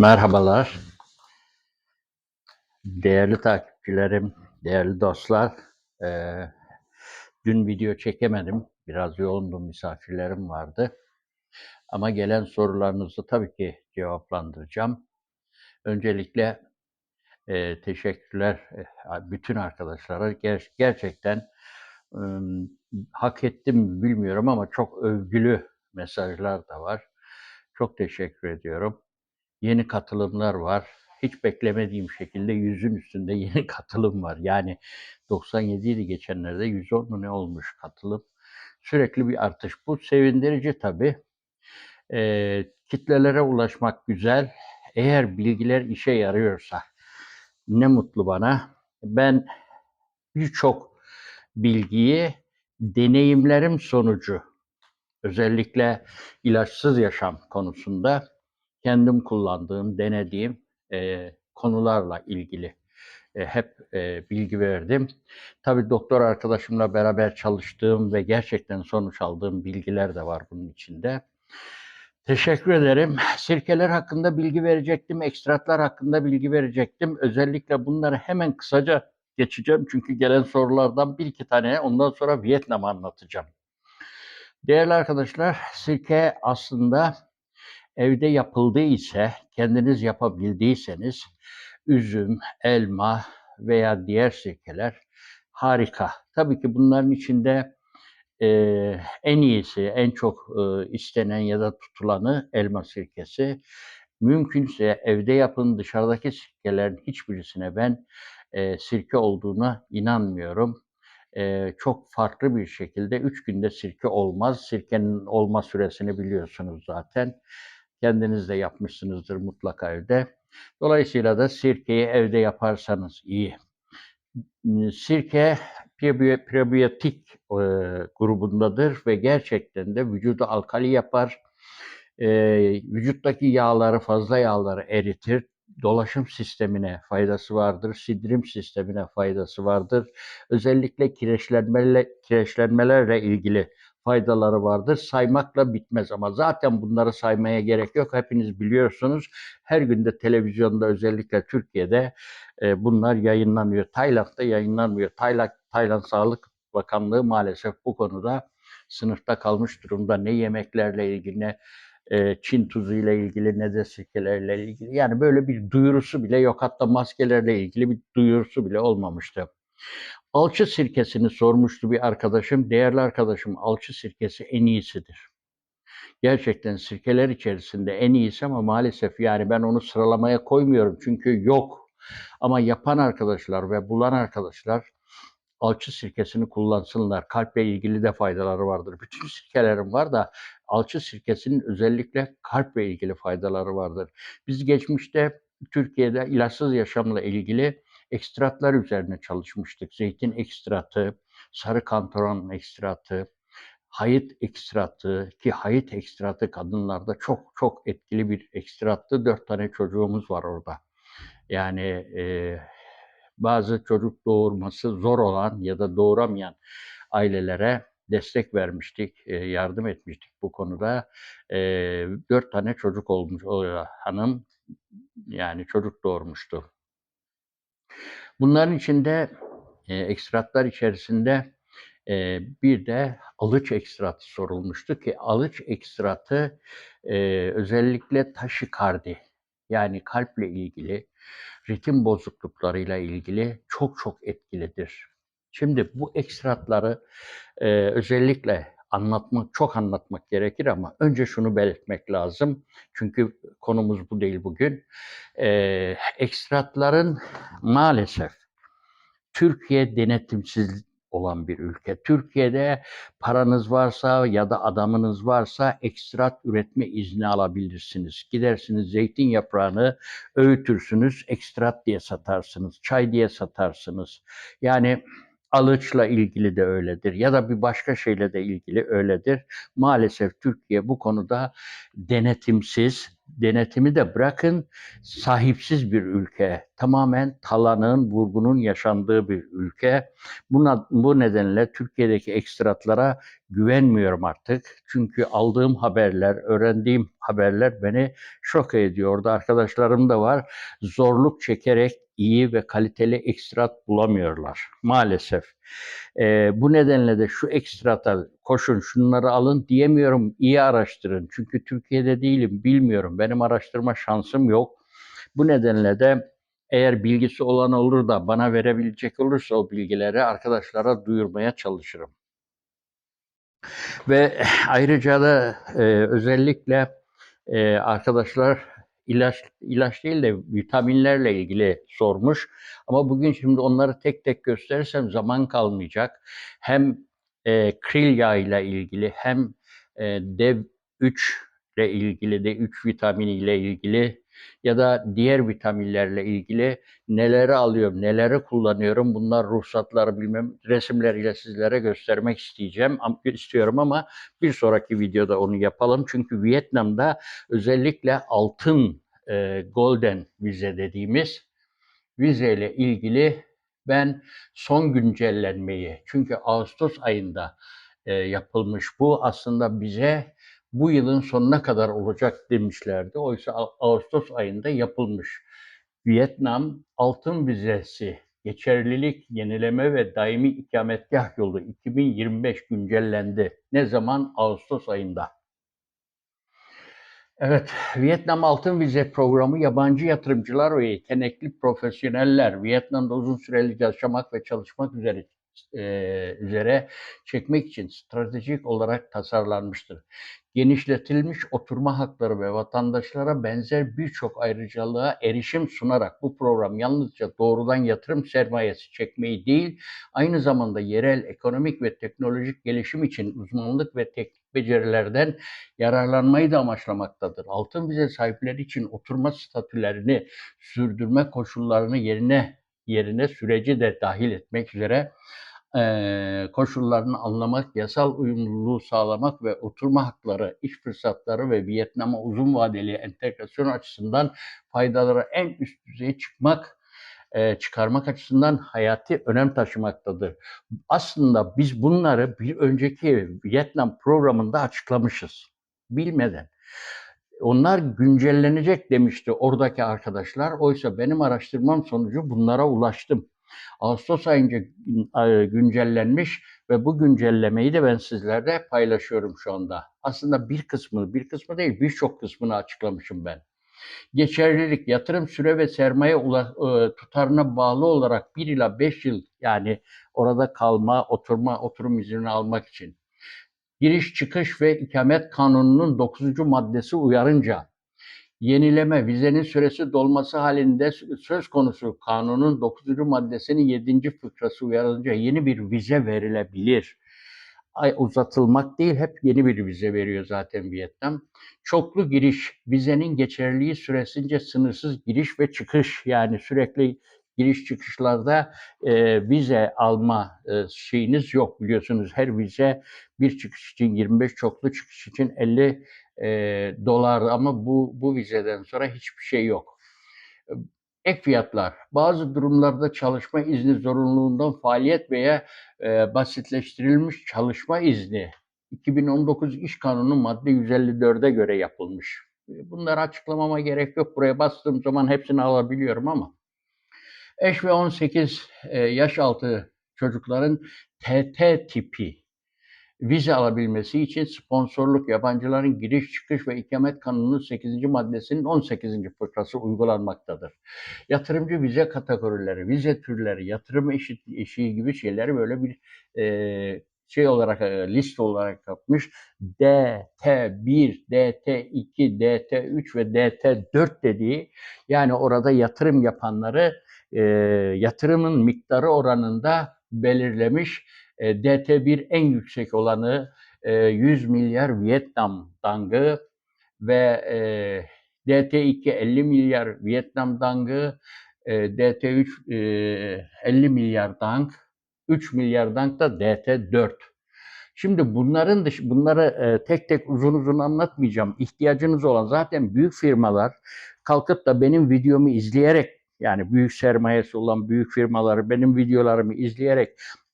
Merhabalar. Değerli takipçilerim, değerli dostlar. Eee, dün video çekemedim. Biraz yoğundum, misafirlerim vardı. Ama gelen sorularınızı tabii ki cevaplandıracağım. Öncelikle eee, teşekkürler eh, bütün arkadaşlara. Ger- gerçekten ım, hak ettim mi bilmiyorum ama çok övgülü mesajlar da var. Çok teşekkür ediyorum. Yeni katılımlar var. Hiç beklemediğim şekilde yüzün üstünde yeni katılım var. Yani 97 idi geçenlerde 110 mu ne olmuş katılım. Sürekli bir artış. Bu sevindirici tabii. Ee, kitlelere ulaşmak güzel. Eğer bilgiler işe yarıyorsa ne mutlu bana. Ben birçok bilgiyi deneyimlerim sonucu özellikle ilaçsız yaşam konusunda kendim kullandığım, denediğim e, konularla ilgili e, hep e, bilgi verdim. Tabii doktor arkadaşımla beraber çalıştığım ve gerçekten sonuç aldığım bilgiler de var bunun içinde. Teşekkür ederim. Sirkeler hakkında bilgi verecektim, ekstratlar hakkında bilgi verecektim. Özellikle bunları hemen kısaca geçeceğim çünkü gelen sorulardan bir iki tane ondan sonra Vietnam'ı anlatacağım. Değerli arkadaşlar, sirke aslında evde yapıldığı ise, kendiniz yapabildiyseniz üzüm, elma veya diğer sirkeler harika. Tabii ki bunların içinde e, en iyisi, en çok e, istenen ya da tutulanı elma sirkesi. Mümkünse evde yapın, dışarıdaki sirkelerin hiçbirisine ben e, sirke olduğuna inanmıyorum. E, çok farklı bir şekilde üç günde sirke olmaz. Sirkenin olma süresini biliyorsunuz zaten. Kendiniz de yapmışsınızdır mutlaka evde. Dolayısıyla da sirkeyi evde yaparsanız iyi. Sirke prebiyo- prebiyotik e, grubundadır ve gerçekten de vücudu alkali yapar. E, vücuttaki yağları, fazla yağları eritir. Dolaşım sistemine faydası vardır, sindirim sistemine faydası vardır. Özellikle kireçlenmelerle, kireçlenmelerle ilgili faydaları vardır. Saymakla bitmez ama zaten bunları saymaya gerek yok. Hepiniz biliyorsunuz. Her günde televizyonda özellikle Türkiye'de e, bunlar yayınlanıyor. Tayland'da yayınlanmıyor. Tayland, Tayland Sağlık Bakanlığı maalesef bu konuda sınıfta kalmış durumda. Ne yemeklerle ilgili ne e, Çin tuzu ile ilgili ne de sirkelerle ilgili. Yani böyle bir duyurusu bile yok. Hatta maskelerle ilgili bir duyurusu bile olmamıştı. Alçı sirkesini sormuştu bir arkadaşım. Değerli arkadaşım alçı sirkesi en iyisidir. Gerçekten sirkeler içerisinde en iyisi ama maalesef yani ben onu sıralamaya koymuyorum çünkü yok. Ama yapan arkadaşlar ve bulan arkadaşlar alçı sirkesini kullansınlar. Kalple ilgili de faydaları vardır. Bütün sirkelerin var da alçı sirkesinin özellikle kalple ilgili faydaları vardır. Biz geçmişte Türkiye'de ilaçsız yaşamla ilgili ekstratlar üzerine çalışmıştık. Zeytin ekstratı, sarı kantaron ekstratı, hayıt ekstratı ki hayıt ekstratı kadınlarda çok çok etkili bir ekstrattı. Dört tane çocuğumuz var orada. Yani e, bazı çocuk doğurması zor olan ya da doğuramayan ailelere destek vermiştik, e, yardım etmiştik bu konuda. E, dört tane çocuk olmuş o hanım yani çocuk doğurmuştu. Bunların içinde e, ekstratlar içerisinde e, bir de alıç ekstratı sorulmuştu ki alıç ekstratı e, özellikle taşikardi yani kalple ilgili ritim bozukluklarıyla ilgili çok çok etkilidir. Şimdi bu ekstratları e, özellikle anlatmak, çok anlatmak gerekir ama önce şunu belirtmek lazım. Çünkü konumuz bu değil bugün. E, ekstratların maalesef Türkiye denetimsiz olan bir ülke. Türkiye'de paranız varsa ya da adamınız varsa ekstrat üretme izni alabilirsiniz. Gidersiniz zeytin yaprağını öğütürsünüz, ekstrat diye satarsınız, çay diye satarsınız. Yani alıçla ilgili de öyledir ya da bir başka şeyle de ilgili öyledir. Maalesef Türkiye bu konuda denetimsiz, denetimi de bırakın sahipsiz bir ülke. Tamamen talanın, vurgunun yaşandığı bir ülke. Buna, bu nedenle Türkiye'deki ekstratlara güvenmiyorum artık. Çünkü aldığım haberler, öğrendiğim haberler beni şok ediyor. Orada arkadaşlarım da var. Zorluk çekerek iyi ve kaliteli ekstrat bulamıyorlar maalesef. Ee, bu nedenle de şu ekstrata koşun şunları alın diyemiyorum. İyi araştırın. Çünkü Türkiye'de değilim bilmiyorum. Benim araştırma şansım yok. Bu nedenle de eğer bilgisi olan olur da bana verebilecek olursa o bilgileri arkadaşlara duyurmaya çalışırım. Ve ayrıca da e, özellikle e, arkadaşlar ilaç ilaç değil de vitaminlerle ilgili sormuş. Ama bugün şimdi onları tek tek gösterirsem zaman kalmayacak. Hem e, kril yağı ile ilgili hem e, DEV3 ile ilgili D3 vitamini ile ilgili ya da diğer vitaminlerle ilgili neleri alıyorum, neleri kullanıyorum bunlar ruhsatları bilmem resimleriyle sizlere göstermek isteyeceğim istiyorum ama bir sonraki videoda onu yapalım. Çünkü Vietnam'da özellikle altın e, golden vize dediğimiz vizeyle ilgili ben son güncellenmeyi çünkü Ağustos ayında e, yapılmış bu aslında bize bu yılın sonuna kadar olacak demişlerdi. Oysa Ağustos ayında yapılmış. Vietnam altın vizesi geçerlilik, yenileme ve daimi ikametgah yolu 2025 güncellendi. Ne zaman? Ağustos ayında. Evet, Vietnam Altın Vize Programı yabancı yatırımcılar ve yetenekli profesyoneller Vietnam'da uzun süreli yaşamak ve çalışmak üzere e, üzere çekmek için stratejik olarak tasarlanmıştır. Genişletilmiş oturma hakları ve vatandaşlara benzer birçok ayrıcalığa erişim sunarak bu program yalnızca doğrudan yatırım sermayesi çekmeyi değil, aynı zamanda yerel ekonomik ve teknolojik gelişim için uzmanlık ve teknik becerilerden yararlanmayı da amaçlamaktadır. Altın vize sahipleri için oturma statülerini sürdürme koşullarını yerine yerine süreci de dahil etmek üzere e, koşullarını anlamak, yasal uyumluluğu sağlamak ve oturma hakları, iş fırsatları ve Vietnam'a uzun vadeli entegrasyon açısından faydaları en üst düzeye çıkmak e, çıkarmak açısından hayati önem taşımaktadır. Aslında biz bunları bir önceki Vietnam programında açıklamışız. Bilmeden. Onlar güncellenecek demişti oradaki arkadaşlar. Oysa benim araştırmam sonucu bunlara ulaştım. Ağustos ayınca güncellenmiş ve bu güncellemeyi de ben sizlerle paylaşıyorum şu anda. Aslında bir kısmını, bir kısmı değil birçok kısmını açıklamışım ben. Geçerlilik, yatırım süre ve sermaye tutarına bağlı olarak 1 ila 5 yıl yani orada kalma, oturma, oturum izni almak için. Giriş çıkış ve ikamet kanununun 9. maddesi uyarınca yenileme vizenin süresi dolması halinde söz konusu kanunun 9. maddesinin 7. fıkrası uyarınca yeni bir vize verilebilir. Ay uzatılmak değil hep yeni bir vize veriyor zaten Vietnam. Çoklu giriş vizenin geçerliliği süresince sınırsız giriş ve çıkış yani sürekli giriş çıkışlarda e, vize alma e, şeyiniz yok biliyorsunuz. Her vize bir çıkış için 25 çoklu çıkış için 50 e, dolar ama bu bu vizeden sonra hiçbir şey yok. Ek fiyatlar. Bazı durumlarda çalışma izni zorunluluğundan faaliyet veya e, basitleştirilmiş çalışma izni 2019 İş Kanunu madde 154'e göre yapılmış. Bunları açıklamama gerek yok. Buraya bastığım zaman hepsini alabiliyorum ama eş ve 18 e, yaş altı çocukların TT tipi vize alabilmesi için sponsorluk yabancıların giriş çıkış ve ikamet kanununun 8. maddesinin 18. fıkrası uygulanmaktadır. Yatırımcı vize kategorileri, vize türleri, yatırım eşit, eşiği gibi şeyleri böyle bir e, şey olarak e, liste olarak yapmış. DT1, DT2, DT3 ve DT4 dediği yani orada yatırım yapanları e, yatırımın miktarı oranında belirlemiş e, DT1 en yüksek olanı 100 e, milyar Vietnam dangı ve e, DT2 50 milyar Vietnam dangı, DT3 50 milyar dang, 3 milyar dang da DT4. Şimdi bunların dış, bunları tek tek uzun uzun anlatmayacağım. İhtiyacınız olan zaten büyük firmalar kalkıp da benim videomu izleyerek yani büyük sermayesi olan büyük firmaları benim videolarımı izleyerek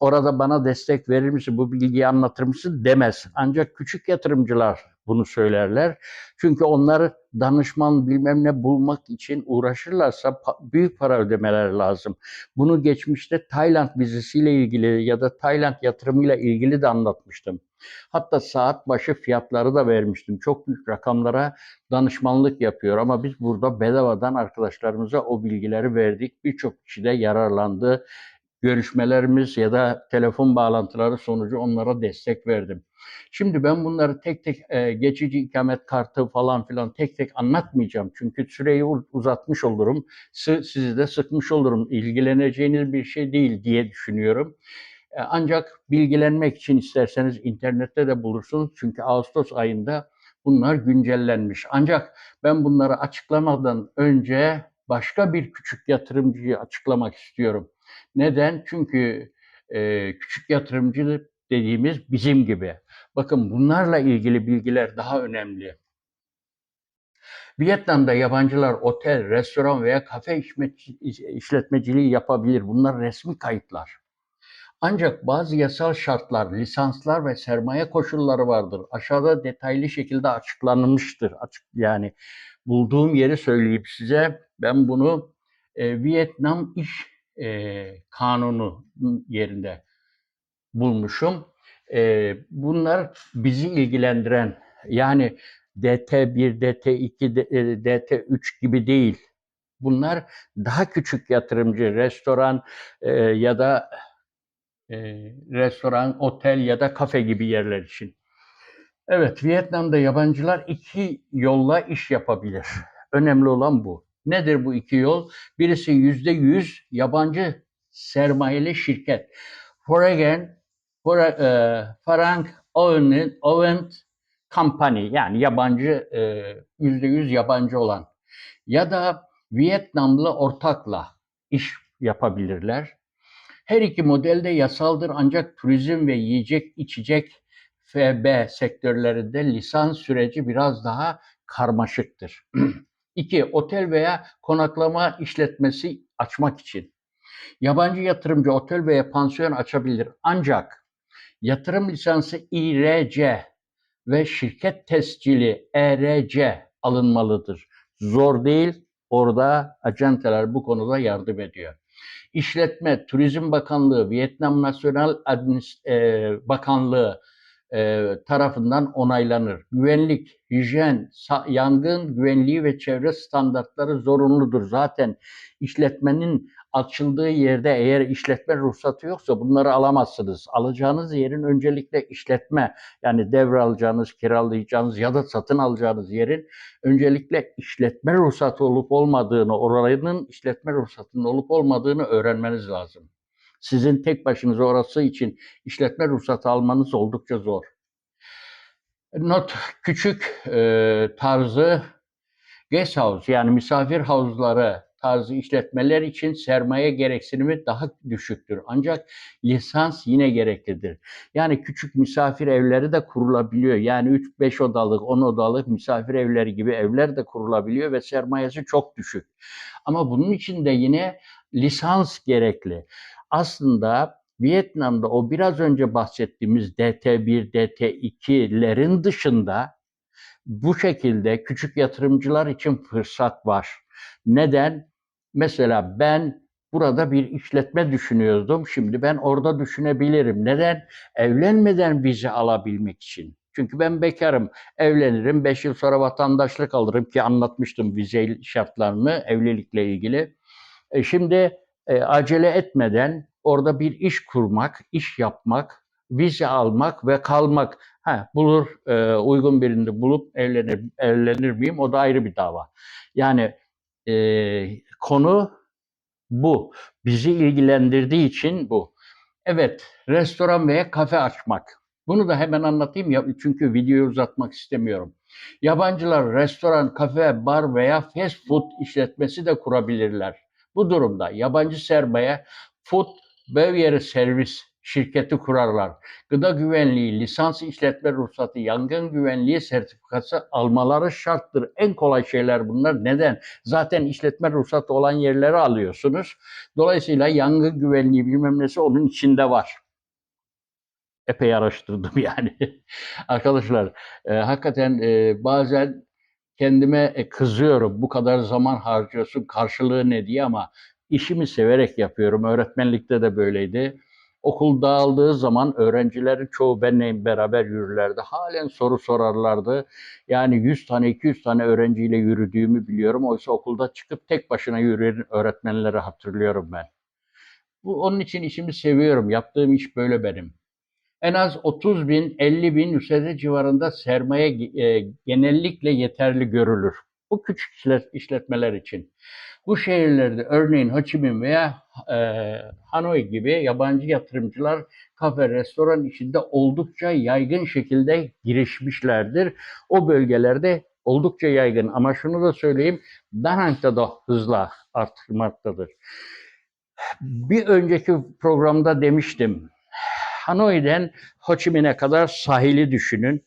orada bana destek verir misin, bu bilgiyi anlatır mısın demez. Ancak küçük yatırımcılar bunu söylerler. Çünkü onlar danışman bilmem ne bulmak için uğraşırlarsa büyük para ödemeler lazım. Bunu geçmişte Tayland vizesiyle ilgili ya da Tayland yatırımıyla ilgili de anlatmıştım. Hatta saat başı fiyatları da vermiştim. Çok büyük rakamlara danışmanlık yapıyor ama biz burada bedavadan arkadaşlarımıza o bilgileri verdik. Birçok kişi de yararlandı. Görüşmelerimiz ya da telefon bağlantıları sonucu onlara destek verdim. Şimdi ben bunları tek tek e, geçici ikamet kartı falan filan tek tek anlatmayacağım. Çünkü süreyi uzatmış olurum. Sizi de sıkmış olurum. İlgileneceğiniz bir şey değil diye düşünüyorum. E, Ancak bilgilenmek için isterseniz internette de bulursunuz. Çünkü Ağustos ayında bunlar güncellenmiş. Ancak ben bunları açıklamadan önce başka bir küçük yatırımcıyı açıklamak istiyorum. Neden? Çünkü e, küçük yatırımcı dediğimiz bizim gibi. Bakın bunlarla ilgili bilgiler daha önemli. Vietnam'da yabancılar otel, restoran veya kafe işletmeciliği yapabilir. Bunlar resmi kayıtlar. Ancak bazı yasal şartlar, lisanslar ve sermaye koşulları vardır. Aşağıda detaylı şekilde açıklanmıştır. Açık, yani bulduğum yeri söyleyip size ben bunu e, Vietnam İş e, Kanunu yerinde bulmuşum. E, bunlar bizi ilgilendiren yani DT1, DT2, D- e, DT3 gibi değil. Bunlar daha küçük yatırımcı, restoran e, ya da e, restoran, otel ya da kafe gibi yerler için. Evet, Vietnam'da yabancılar iki yolla iş yapabilir. Önemli olan bu. Nedir bu iki yol? Birisi yüzde yüz yabancı sermayeli şirket. Foreign, for, e, Owned Company yani yabancı e, yüzde yüz yabancı olan ya da Vietnamlı ortakla iş yapabilirler. Her iki model de yasaldır ancak turizm ve yiyecek içecek FB sektörlerinde lisans süreci biraz daha karmaşıktır. İki, otel veya konaklama işletmesi açmak için. Yabancı yatırımcı otel veya pansiyon açabilir ancak yatırım lisansı İRC ve şirket tescili ERC alınmalıdır. Zor değil, orada acenteler bu konuda yardım ediyor. İşletme, Turizm Bakanlığı, Vietnam Nasyonal Administ e, Bakanlığı e, tarafından onaylanır. Güvenlik, hijyen, yangın güvenliği ve çevre standartları zorunludur. Zaten işletmenin açıldığı yerde eğer işletme ruhsatı yoksa bunları alamazsınız. Alacağınız yerin öncelikle işletme yani devralacağınız, kiralayacağınız ya da satın alacağınız yerin öncelikle işletme ruhsatı olup olmadığını, oranın işletme ruhsatının olup olmadığını öğrenmeniz lazım. Sizin tek başınıza orası için işletme ruhsatı almanız oldukça zor. Not küçük e, tarzı guest house yani misafir havuzları tarzı işletmeler için sermaye gereksinimi daha düşüktür. Ancak lisans yine gereklidir. Yani küçük misafir evleri de kurulabiliyor. Yani 3-5 odalık, 10 odalık misafir evleri gibi evler de kurulabiliyor ve sermayesi çok düşük. Ama bunun için de yine lisans gerekli. Aslında Vietnam'da o biraz önce bahsettiğimiz DT1, DT2'lerin dışında bu şekilde küçük yatırımcılar için fırsat var. Neden? Mesela ben burada bir işletme düşünüyordum. Şimdi ben orada düşünebilirim. Neden? Evlenmeden vize alabilmek için. Çünkü ben bekarım. Evlenirim. 5 yıl sonra vatandaşlık alırım ki anlatmıştım vize şartlarını evlilikle ilgili. E şimdi e, acele etmeden orada bir iş kurmak, iş yapmak, vize almak ve kalmak. Ha, bulur e, uygun birini bulup evlenir evlenir miyim? O da ayrı bir dava. Yani e, konu bu. Bizi ilgilendirdiği için bu. Evet, restoran veya kafe açmak. Bunu da hemen anlatayım ya çünkü videoyu uzatmak istemiyorum. Yabancılar restoran, kafe, bar veya fast food işletmesi de kurabilirler. Bu durumda yabancı sermaye food beverage servis şirketi kurarlar. Gıda güvenliği, lisans işletme ruhsatı, yangın güvenliği sertifikası almaları şarttır. En kolay şeyler bunlar. Neden? Zaten işletme ruhsatı olan yerleri alıyorsunuz. Dolayısıyla yangın güvenliği bilmem nesi onun içinde var. epey araştırdım yani. Arkadaşlar e, hakikaten e, bazen kendime e, kızıyorum. Bu kadar zaman harcıyorsun karşılığı ne diye ama işimi severek yapıyorum. Öğretmenlikte de böyleydi. Okul dağıldığı zaman öğrencilerin çoğu benimle beraber yürürlerdi. Halen soru sorarlardı. Yani 100 tane 200 tane öğrenciyle yürüdüğümü biliyorum. Oysa okulda çıkıp tek başına yürüyen öğretmenleri hatırlıyorum ben. Bu onun için işimi seviyorum. Yaptığım iş böyle benim. En az 30 bin, 50 bin üsede civarında sermaye e, genellikle yeterli görülür. Bu küçük işlet- işletmeler için. Bu şehirlerde örneğin Ho Chi Minh veya e, Hanoi gibi yabancı yatırımcılar kafe, restoran işinde oldukça yaygın şekilde girişmişlerdir. O bölgelerde oldukça yaygın ama şunu da söyleyeyim, Da Nang'da da hızla artmaktadır. Bir önceki programda demiştim, Hanoi'den Ho Chi Minh'e kadar sahili düşünün.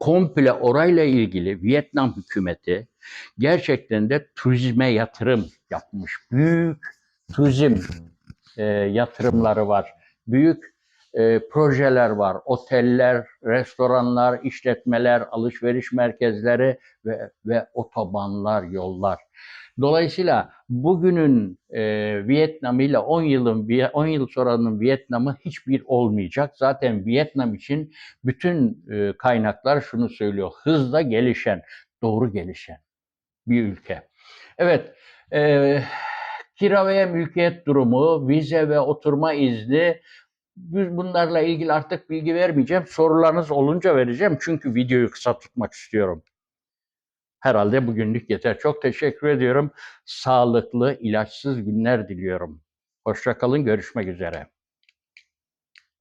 Komple orayla ilgili Vietnam hükümeti gerçekten de turizme yatırım yapmış. Büyük turizm e, yatırımları var. Büyük e, projeler var. Oteller, restoranlar, işletmeler, alışveriş merkezleri ve, ve otobanlar, yollar. Dolayısıyla bugünün e, Vietnam ile 10 yılın 10 yıl sonranın Vietnam'ı hiçbir olmayacak. Zaten Vietnam için bütün e, kaynaklar şunu söylüyor. Hızla gelişen, doğru gelişen bir ülke. Evet, e, kira veya mülkiyet durumu, vize ve oturma izni biz bunlarla ilgili artık bilgi vermeyeceğim. Sorularınız olunca vereceğim çünkü videoyu kısa tutmak istiyorum. Herhalde bugünlük yeter. Çok teşekkür ediyorum. Sağlıklı, ilaçsız günler diliyorum. Hoşçakalın, görüşmek üzere.